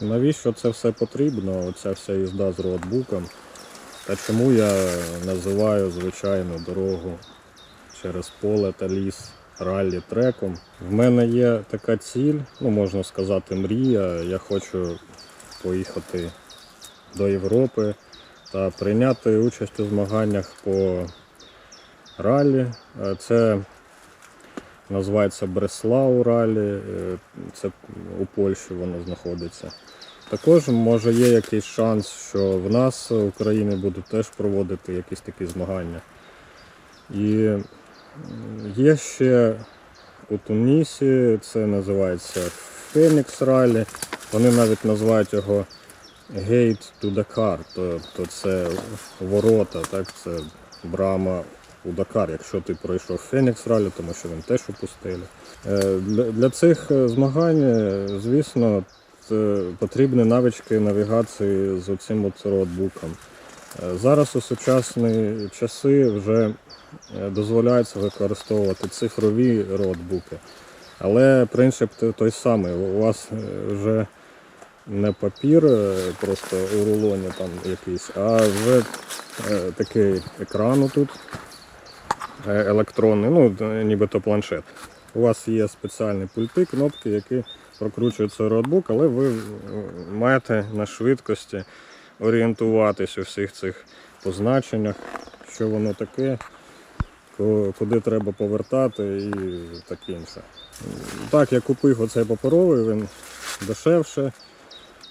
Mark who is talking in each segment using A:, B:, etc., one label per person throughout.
A: Навіщо це все потрібно? Оця вся їзда з роутбуком. Та чому я називаю звичайну дорогу через поле та ліс раллі треком? В мене є така ціль, ну можна сказати, мрія. Я хочу поїхати до Європи та прийняти участь у змаганнях по раллі. Е, Це називається Бреслау ралі, е, це у Польщі воно знаходиться. Також може є якийсь шанс, що в нас в Україні будуть теж проводити якісь такі змагання. І є ще у Тунісі, це називається Фенікс Ралі. Вони навіть називають його Gate to Dakar, тобто це ворота, так, це брама у Дакар, якщо ти пройшов Фенікс Ралі, тому що він теж у пустелі. Е, Для, цих е, змагань, е, звісно, потрібні навички навігації з оцим роутбуком. Зараз у сучасні часи вже дозволяється використовувати цифрові роутбуки. Але принцип той самий. У вас вже не папір, просто у рулоні там якийсь, а вже такий екран тут електронний, ну д- нібито планшет. У вас є спеціальні пульти, кнопки, які прокручують цей роутбук, але ви е, маєте на швидкості орієнтуватись у всіх цих позначеннях, що воно таке, куди треба повертати і таке інше. Так, я купив оцей паперовий, він дешевше.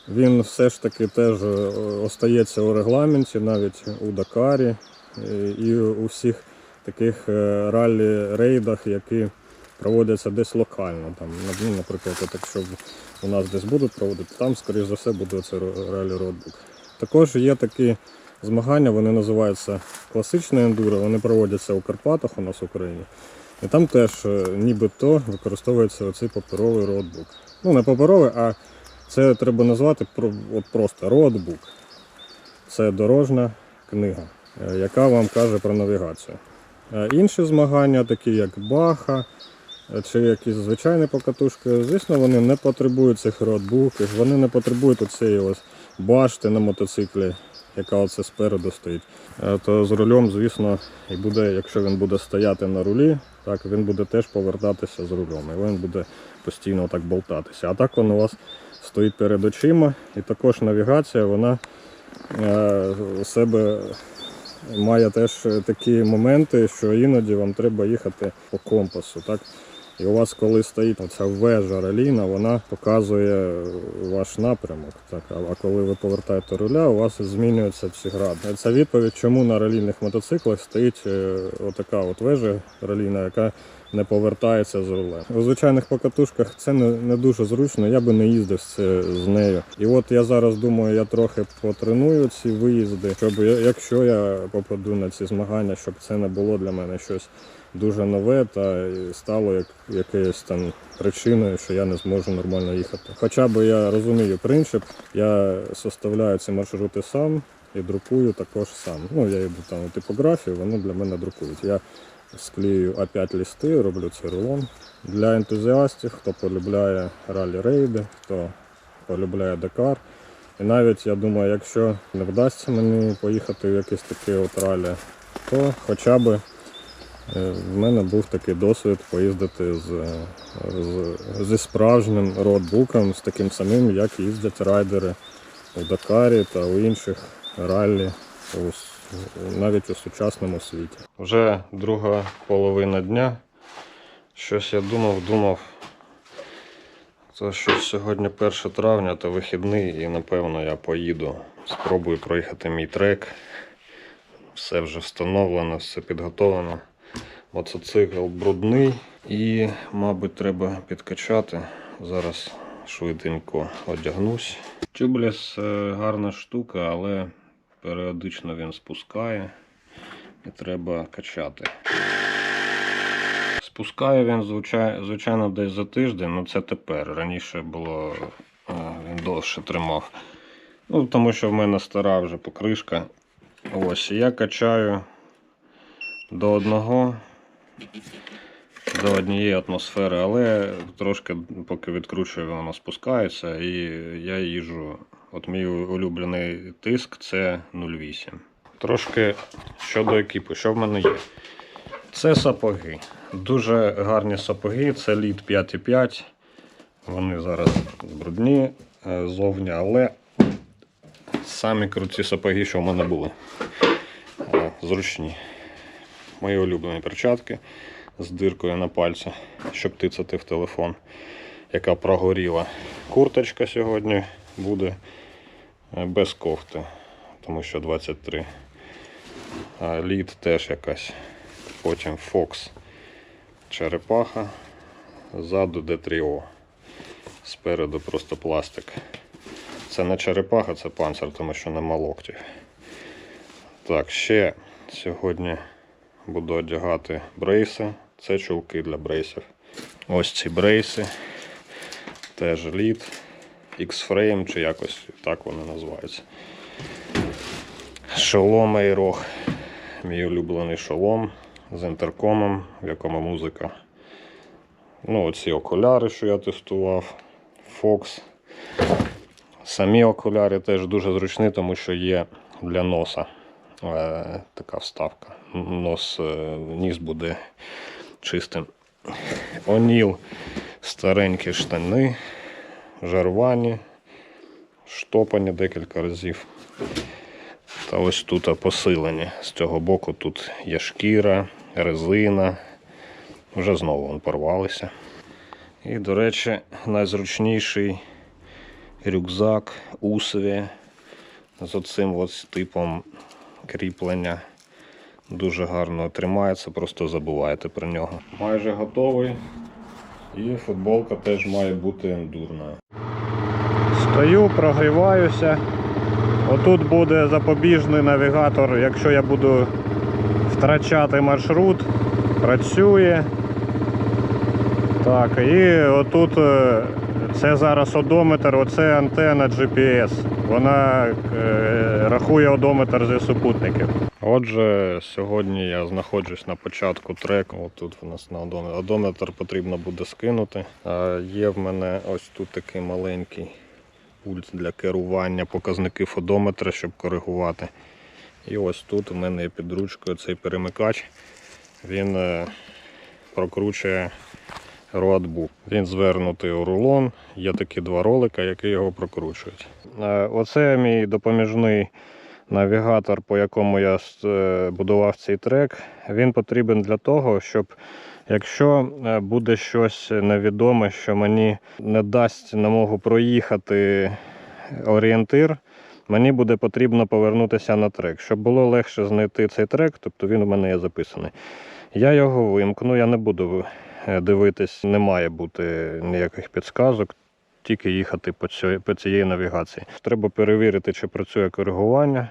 A: Він все ж таки теж е, остається у регламенті, навіть у Дакарі е, і у всіх таких е, раллі-рейдах, які проводяться десь локально. Там, ну, наприклад, якщо у нас десь будуть проводити, там, скоріш за все, буде цей ралі роутбук. Також є такі змагання, вони називаються класичне ендуро, вони проводяться у Карпатах у нас в Україні. І там теж е, нібито використовується оцей паперовий роутбук. Ну, не паперовий, а це треба назвати от просто роутбук. Це дорожня книга, е, яка вам каже про навігацію. Е, Інші змагання, такі як Баха е, чи якісь звичайні покатушки, звісно, вони не потребують цих роутбуків, вони не потребують оцієї ось башти на мотоциклі, яка оце спереду стоїть. Е, То з рулем, звісно, і буде, якщо він буде стояти на рулі, так він буде теж повертатися з рулем. І він буде постійно так болтатися. А так він у вас стоїть перед очима, і також навігація, вона у себе має теж такі моменти, що іноді вам треба їхати по компасу. Так? І у вас, коли стоїть ця вежа раліна, вона показує ваш напрямок. Так? А коли ви повертаєте руля, у вас змінюються ці гради. Це відповідь, чому на ралійних мотоциклах стоїть е, отака от вежа ралійна, яка не повертається з рулем. У звичайних покатушках це не, не дуже зручно, я би не їздив з, нею. І от я зараз думаю, я трохи потреную ці виїзди, щоб якщо я попаду на ці змагання, щоб це не було для мене щось дуже нове та стало як якоюсь там причиною, що я не зможу нормально їхати. Хоча б я розумію принцип, я составляю ці маршрути сам і друкую також сам. Ну я йду там у типографію, вони для мене друкують. Я склею А5 листи, роблю цей рулон. Для ентузіастів, хто полюбляє ралі-рейди, хто полюбляє Дакар. І навіть я думаю, якщо не вдасться мені поїхати в якесь таке от ралі, то хоча б е, в мене був такий досвід поїздити з, з, зі справжнім роутбуком, з таким самим, як їздять райдери у Дакарі та у інших раллі навіть у сучасному світі. Вже друга половина дня. Щось я думав, думав. Це що сьогодні 1 травня та вихідний, і напевно я поїду. Спробую проїхати мій трек. Все вже встановлено, все підготовлено. Мотоцикл брудний і, мабуть, треба підкачати. Зараз швиденько одягнусь. Тюблес е, гарна штука, але періодично він спускає і треба качати. Спускає він, звичайно, десь за тиждень, ну це тепер. Раніше було е, він довше тримав. Ну, тому що в мене стара вже покришка. Ось, я качаю до одного до однієї атмосфери, але трошки поки відкручую, воно спускається, і я їжджу. От мій улюблений тиск це 0,8. Трошки щодо екіпу, що в мене є? Це сапоги. Дуже гарні сапоги, це лід 5,5. Вони зараз брудні е, зовні, але самі круті сапоги, що в мене були. Зручні. Мої улюблені перчатки з диркою на пальці, щоб тицяти в телефон, яка прогоріла. Курточка сьогодні буде без кофти, тому що 23. А лід теж якась. Потім Fox черепаха, ззаду D3O. Спереду просто пластик. Це не черепаха, це панцир, тому що нема локтів. Так, ще сьогодні буду одягати брейси. Це чулки для брейсів. Ось ці брейси. Теж лід, X-Frame чи якось так вони називаються. Шолом Aerox. Мій улюблений шолом з інтеркомом, в якому музика. Ну, оці окуляри, що я тестував. Fox. Самі окуляри теж дуже зручні, тому що є для носа е, така вставка. Нос, е, ніс буде чистим. Оніл, старенькі штани, жарвані, штопані декілька разів. Та ось тут посилені. З цього боку тут є шкіра, резина. Вже знову вон порвалися. І, до речі, найзручніший рюкзак Усві з оцим от типом кріплення. Дуже гарно тримається, просто забуваєте про нього. Майже готовий. І футболка теж має бути ендурною. Стою, прогріваюся. Отут буде запобіжний навігатор, якщо я буду втрачати маршрут, працює. Так, і отут е, це зараз одометр, оце антена GPS. Вона е, рахує одометр зі супутників. Отже, сьогодні я знаходжусь на початку треку. От тут у нас на одометр. Одометр потрібно буде скинути. Є в мене ось тут такий маленький пульт для керування, показники фодометра, щоб коригувати. І ось тут у мене є під ручкою цей перемикач. Він е, прокручує роутбук. Він звернутий у рулон. Є такі два ролика, які його прокручують. Е, Оце мій допоміжний навігатор, по якому я е, будував цей трек. Він потрібен для того, щоб якщо е, буде щось невідоме, що мені не дасть намогу проїхати орієнтир, мені буде потрібно повернутися на трек. Щоб було легше знайти цей трек, тобто він у мене є записаний. Я його вимкну, я не буду дивитись, не має бути ніяких підсказок, тільки їхати по цієї навігації. Треба перевірити, чи працює коригування.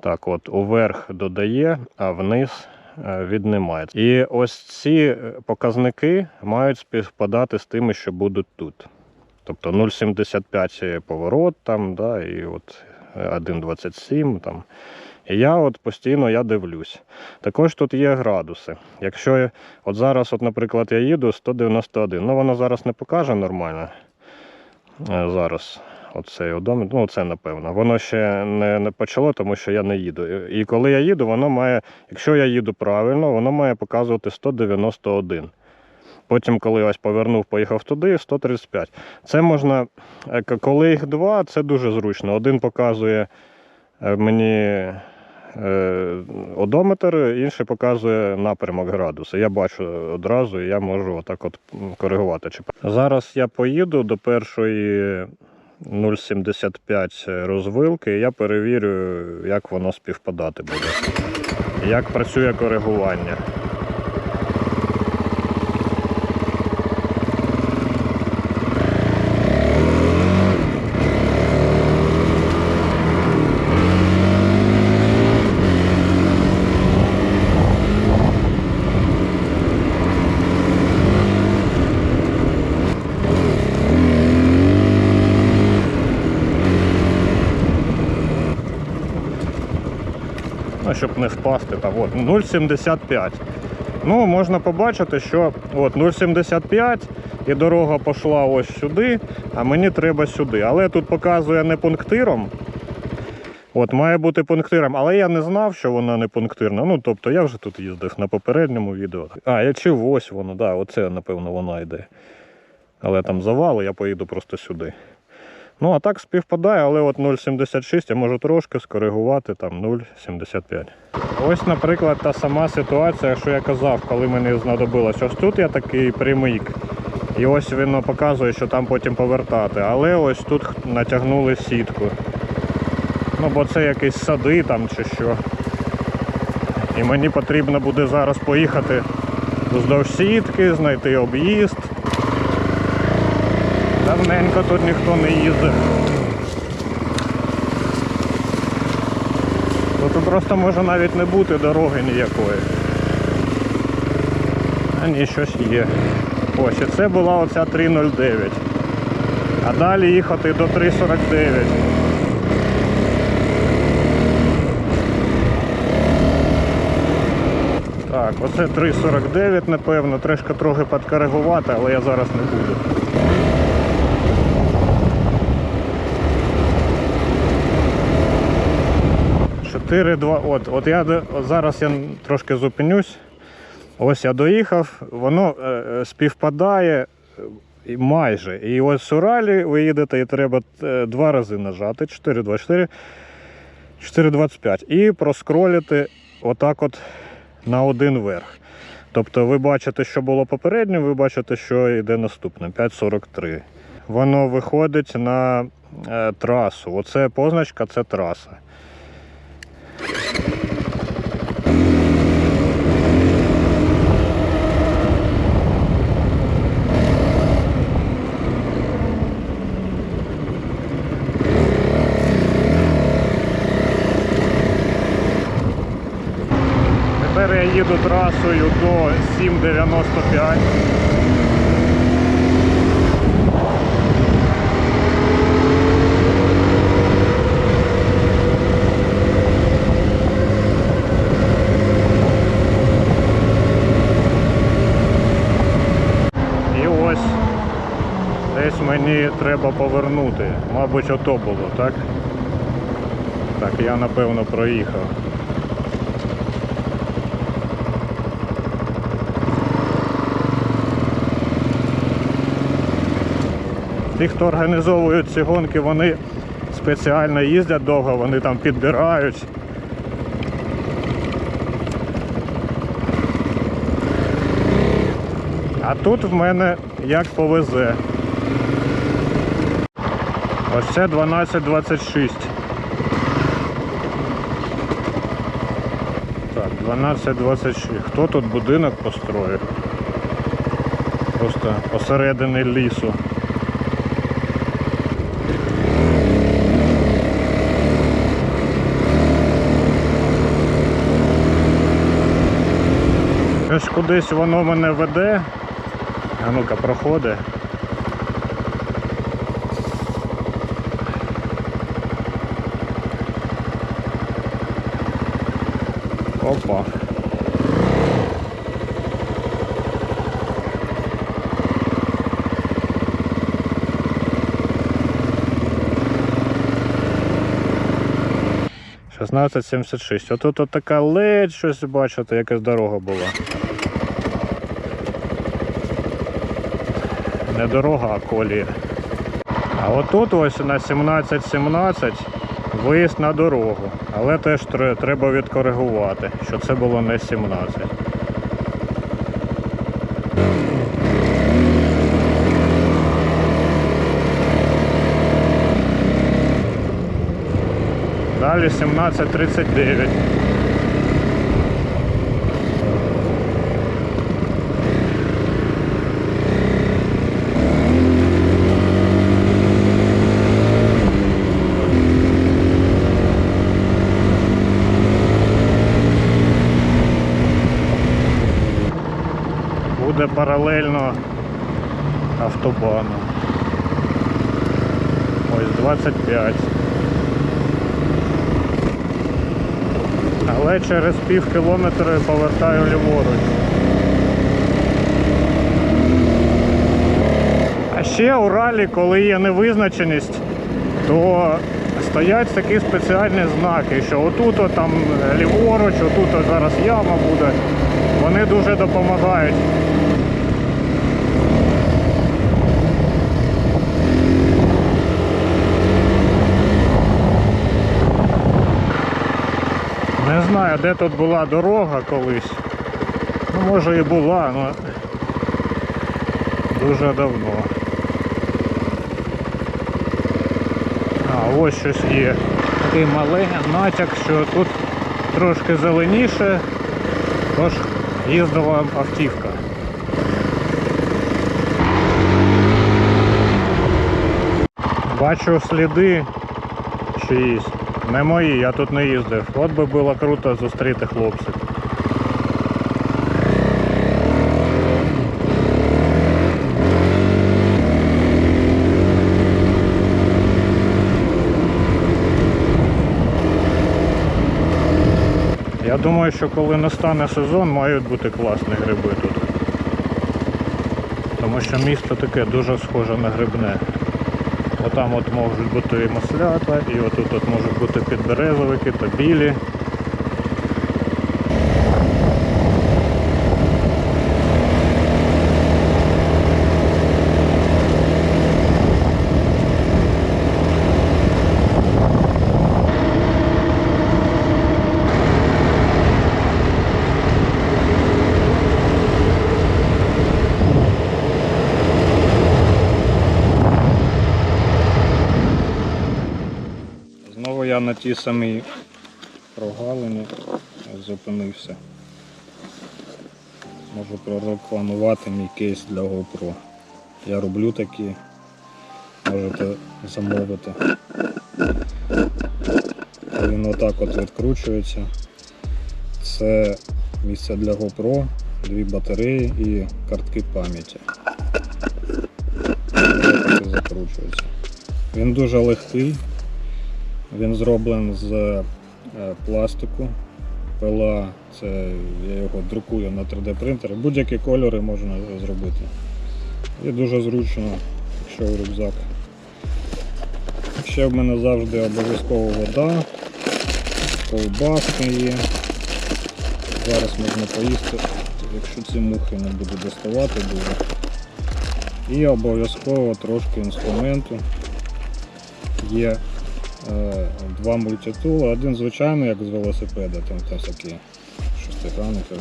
A: Так, от уверх додає, а вниз е, віднімає. І ось ці е, показники мають співпадати з тими, що будуть тут. Тобто 0,75 поворот там, да, і от 1,27 там. І я от постійно я дивлюсь. Також тут є градуси. Якщо от зараз, от, наприклад, я їду 191, ну воно зараз не покаже нормально. Е, Зараз оцей одометр, ну це напевно. Воно ще не, не почало, тому що я не їду. І коли я їду, воно має, якщо я їду правильно, воно має показувати 191. Потім, коли я ось повернув, поїхав туди, 135. Це можна, е, коли їх два, це дуже зручно. Один показує е, мені одометр, інший показує напрямок градуса. Я бачу одразу і я можу отак от коригувати. Зараз я поїду до першої 0,75 розвилки, і я перевірю, як воно співпадати буде. Як працює коригування. Ну, щоб не впасти, та от 0,75. 0,75 е, Ну, можна побачити, що от 0,75 і дорога пішла ось сюди, а мені треба сюди. Але тут показує не пунктиром. От, має бути пунктиром, але я не знав, що вона не пунктирна. Ну, тобто я вже тут їздив на попередньому відео. А, я чи ось воно, да, оце, напевно, вона йде. Але там завали, я поїду просто сюди. Ну, а так співпадає, але от 0,76 я можу трошки скоригувати там 0,75. Ось, наприклад, та сама ситуація, що я казав, коли мені знадобилось. Ось тут я такий прямик. І ось він показує, що там потім повертати. Але ось тут натягнули сітку. Ну, бо це якісь сади там чи що. І мені потрібно буде зараз поїхати вздовж сітки, знайти об'їзд. Давненько тут ніхто не їздив. Тут просто може навіть не бути дороги ніякої. А ні, щось є. Ось, і це була оця 309. А далі їхати до 349. Так, оце 3,49, напевно, трошки трохи підкоригувати, але я зараз не буду. Чотири, два. От, от я зараз я трошки зупинюсь. Ось я доїхав, воно е, е, співпадає е, майже. І ось в Уралі ви їдете і треба два рази нажати. 4,24, 4,25. І проскролити отак от на один верх. Тобто ви бачите, що було попереднє, ви бачите, що йде наступне 5,43. Воно виходить на трасу. Оце позначка це траса. Тепер я їду трасою до 7,95. І ось десь мені треба повернути. Мабуть, ото було, так? Так, я напевно проїхав. Ті, хто організовують ці гонки, вони спеціально їздять довго, вони там підбирають. А тут в мене як повезе. Ось це 12.26. Так, 12.26. Хто тут будинок построїв? Просто посередині лісу. Ось кудись воно мене веде. А ну-ка, проходить. Опа. Шістнадцять сімдесят шість. Отут от така ледь щось бачите, якась дорога була. Не дорога, а колія. А отут ось на 17-17 виїзд на дорогу. Але теж треба відкоригувати, що це було не 17. Далі 17.39. йде паралельно автобану. Ось 25. Але через пів кілометра повертаю ліворуч. А ще у ралі, коли є невизначеність, то стоять такі спеціальні знаки, що отут там е, ліворуч, отут зараз яма буде. Вони дуже допомагають знаю, де тут була дорога колись. Ну, може і була, але дуже давно. А, ось щось є. Такий малий натяк, що тут трошки зеленіше, тож їздила автівка. Бачу сліди чиїсь. Не мої, я тут не їздив. От би було круто зустріти хлопців. Я думаю, що коли настане сезон, мають бути класні гриби тут. Тому що місто таке дуже схоже на грибне. Отам от можуть бути і маслята, і отут от можуть бути підберезовики та білі. Тій самій прогалині зупинився. Можу прорекламувати мій кейс для GoPro. Я роблю такі, можете замовити. Він отак от відкручується. Це місце для GoPro, дві батареї і картки пам'яті. Він дуже легкий. Він зроблений з е, пластику. Пила, це я його друкую на 3D принтері. Будь-які кольори можна зробити. І дуже зручно, якщо в рюкзак. Ще в мене завжди обов'язково вода, ковбаски є. Зараз можна поїсти, якщо ці мухи не буду доставати дуже. І обов'язково трошки інструменту. Є два мультитули, один звичайний, як з велосипеда, там, всякі шестигранники.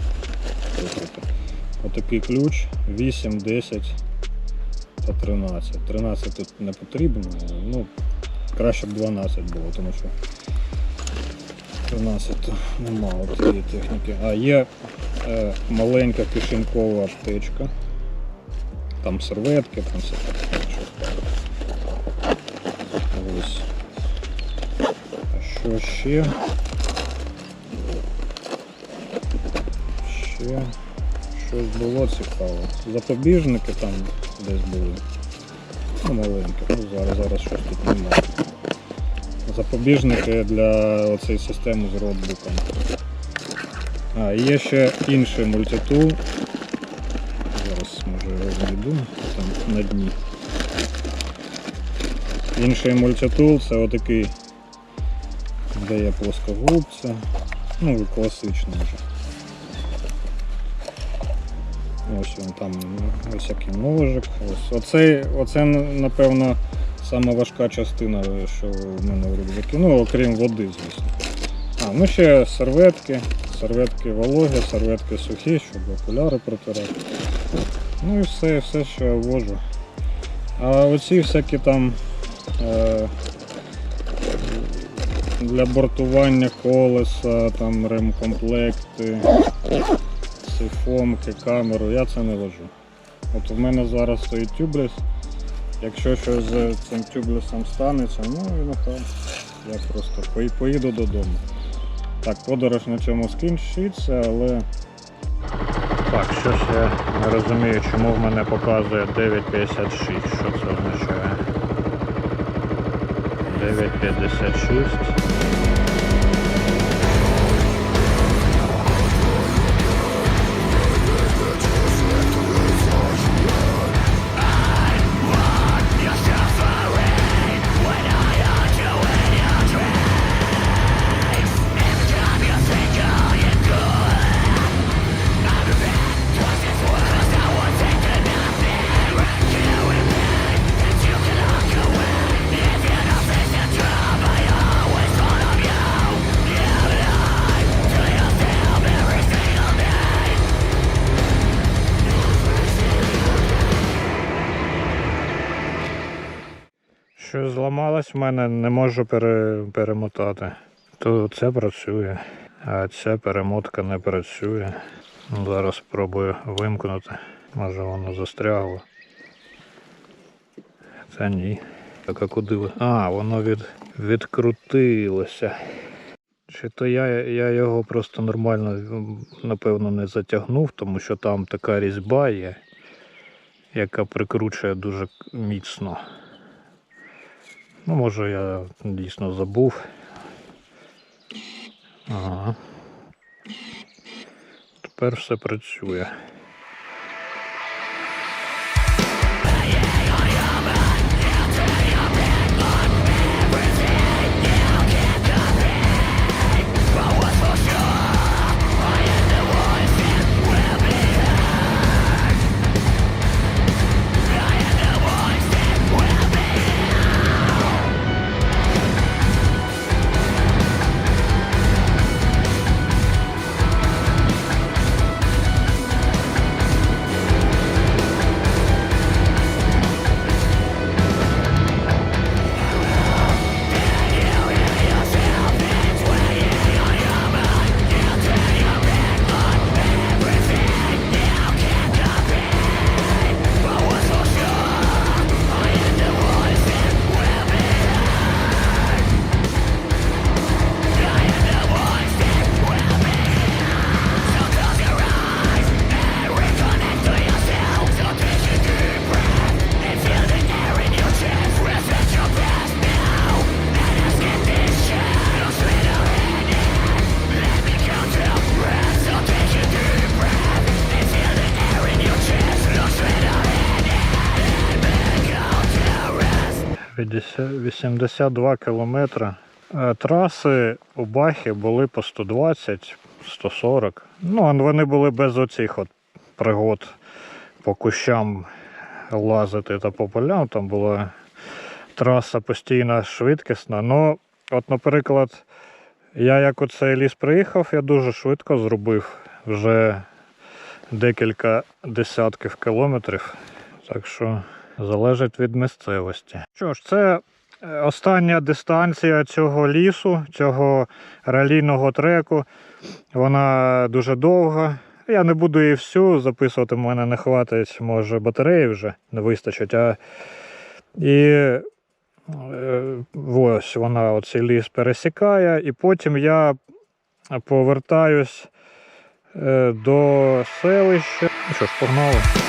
A: Отакий ключ 8, 10 та 13. 13 тут не потрібно, ну краще б 12 було, тому що 13 то нема цієї техніки. А є е, маленька кишенькова аптечка. Там серветки, там все таке. Що ще? Ще щось було цікаве. Запобіжники там десь були. Ну, маленькі. Ну, зараз, зараз щось тут немає. Запобіжники для оцеї системи з роутбуком. А, є ще інший мультитул. Зараз може його знайду там на дні. Інший мультитул це отакий, де є плоскогубця, ну і вже. Ось він там ось який ножик. Ось. Оце, оце напевно сама важка частина, що в мене в рюкзакі. Ну, окрім води, звісно. А, ну ще серветки, серветки вологі, серветки сухі, щоб окуляри протирати. Ну і все, все, що я ввожу. А оці всякі там е, для бортування колеса, там ремкомплекти, сифомки, камеру, я це не вожу. От в мене зараз стоїть тюблес. Якщо щось з цим тюблесом станеться, ну і нехай я просто пої- поїду додому. Так, подорож на цьому скінчиться, але. Так, щось я не розумію, чому в мене показує 9.56. Що це означає? 9.56.
B: Щось в мене, не можу пере, перемотати. То це працює, а ця перемотка не працює. Зараз спробую вимкнути. Може воно застрягло. Та ні. Так а куди? А, воно від, відкрутилося. Чи то я, я його просто нормально, напевно, не затягнув, тому що там така різьба є, яка прикручує дуже міцно. Ну, може я дійсно забув. Ага. Тепер все працює. 82 кілометри. Е, Траси у Бахі були по 120, 140. Ну, вони були без оцих от пригод по кущам лазити та по полям. Там була траса постійно швидкісна. Ну, от, наприклад, я як у цей ліс приїхав, я дуже швидко зробив вже декілька десятків кілометрів. Так що залежить від місцевості. Що ж, це е, остання дистанція цього лісу, цього ралійного треку. Вона дуже довга. Я не буду її всю записувати, в мене не хватить, може, батареї вже не вистачить. А... І е, ось вона оцей ліс пересікає, і потім я повертаюсь е, до селища. Ну що ж, погнали.